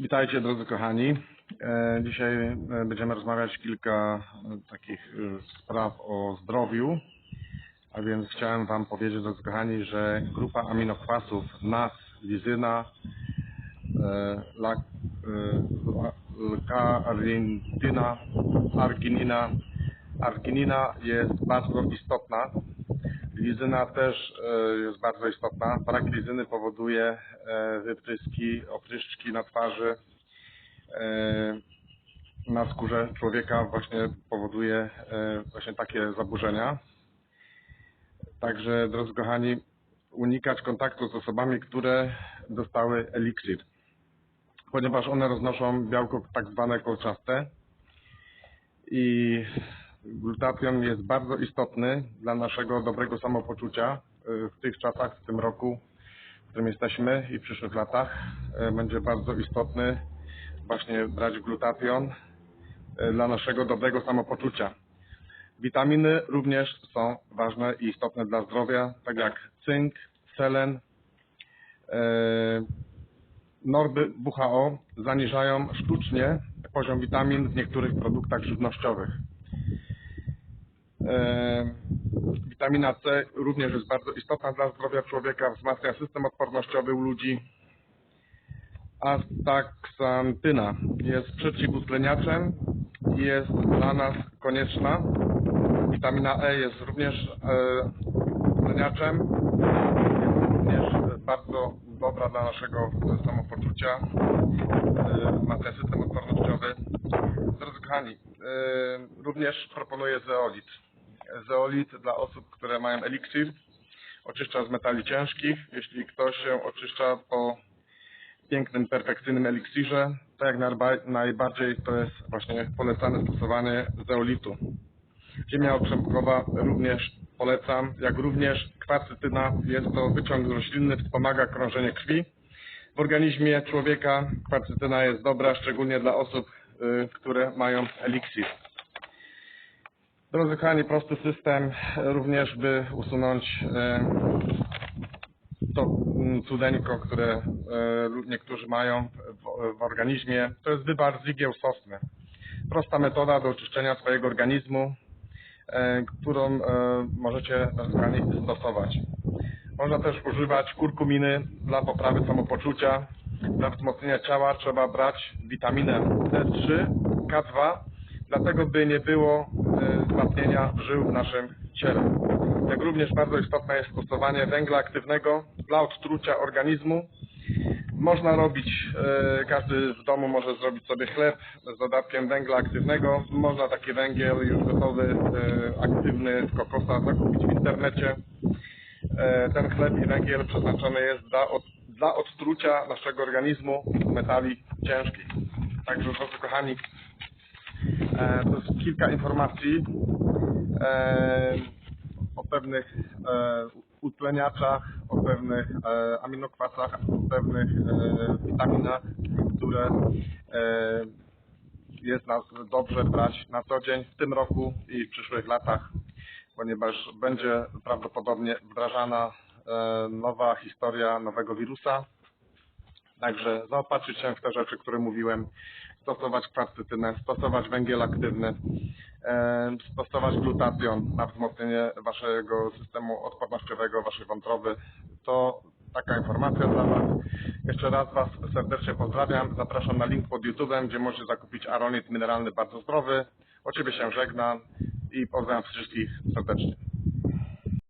Witajcie drodzy kochani. E, Dzisiaj e, będziemy rozmawiać kilka e, takich spraw o zdrowiu. A więc chciałem Wam powiedzieć drodzy kochani, że grupa aminokwasów NAS, lizyna, arginina, arginina jest bardzo istotna. Lizyna też e, jest bardzo istotna. Brak lizyny powoduje e, wypryski, opryszczki na twarzy, e, na skórze człowieka właśnie powoduje właśnie takie zaburzenia. Także, drodzy kochani, unikać kontaktu z osobami, które dostały eliksir, ponieważ one roznoszą białko tak zwane kolczaste i glutation jest bardzo istotny dla naszego dobrego samopoczucia y, w tych czasach, w tym roku, w którym jesteśmy i w przyszłych latach. y, Będzie bardzo istotny właśnie brać glutation y, dla naszego dobrego samopoczucia. Witaminy również są ważne i istotne dla zdrowia, tak jak cynk, selen. Normy WHO zaniżają sztucznie poziom witamin w niektórych produktach żywnościowych. E, Witamina C również jest bardzo istotna dla zdrowia człowieka, wzmacnia system odpornościowy u ludzi. Astaksantyna jest przeciwutleniaczem i jest dla nas konieczna. Witamina E jest również e, utleniaczem, jest również bardzo dobra dla naszego samopoczucia, e, wzmacnia system odpornościowy. Drodzy kochani, również proponuję zeolit. Zeolit dla osób, które mają eliksir, oczyszcza z metali ciężkich. Jeśli ktoś się oczyszcza po pięknym, perfekcyjnym eliksirze, to jak najbardziej to jest właśnie polecane stosowanie zeolitu. Ziemia okrzepkowa również polecam, jak również kwarcytyna. Jest to wyciąg roślinny, wspomaga krążenie krwi. W organizmie człowieka kwarcytyna jest dobra, szczególnie dla osób, y, które mają eliksir. Drodzy kochani, prosty system również, by usunąć e, to cudeńko, które e, niektórzy mają w, organizmie. To jest wybar z igieł sosny. Prosta metoda do oczyszczenia swojego organizmu, e, którą możecie drodzy stosować. Można też używać kurkuminy dla poprawy samopoczucia. Dla wzmocnienia ciała trzeba brać witaminę D3, K2, dlatego by nie było wzmacnienia żył w naszym ciele. Jak również bardzo istotne jest stosowanie węgla aktywnego dla odtrucia organizmu. Można robić, e, każdy w domu może zrobić sobie chleb z dodatkiem węgla aktywnego. Można taki węgiel już gotowy, e, aktywny z kokosa zakupić w internecie. Ten chleb i węgiel przeznaczony jest dla, od, dla odtrucia naszego organizmu metali ciężkich. Także drodzy kochani, e, to jest kilka informacji e, o pewnych e, utleniaczach, o pewnych aminokwasach, o pewnych witaminach, które jest nas dobrze brać na co dzień w tym roku i w przyszłych latach, ponieważ będzie prawdopodobnie wdrażana nowa historia nowego wirusa. Także zaopatrzyć się w te rzeczy, które mówiłem, stosować kwarcytynę, stosować węgiel aktywny, stosować glutation na wzmocnienie waszego systemu odpornościowego, waszej wątroby. To taka informacja dla Was. Jeszcze raz Was serdecznie pozdrawiam. Zapraszam na link pod YouTube'em, gdzie możecie zakupić aronit mineralny bardzo zdrowy. O Ciebie się żegnam i pozdrawiam wszystkich serdecznie.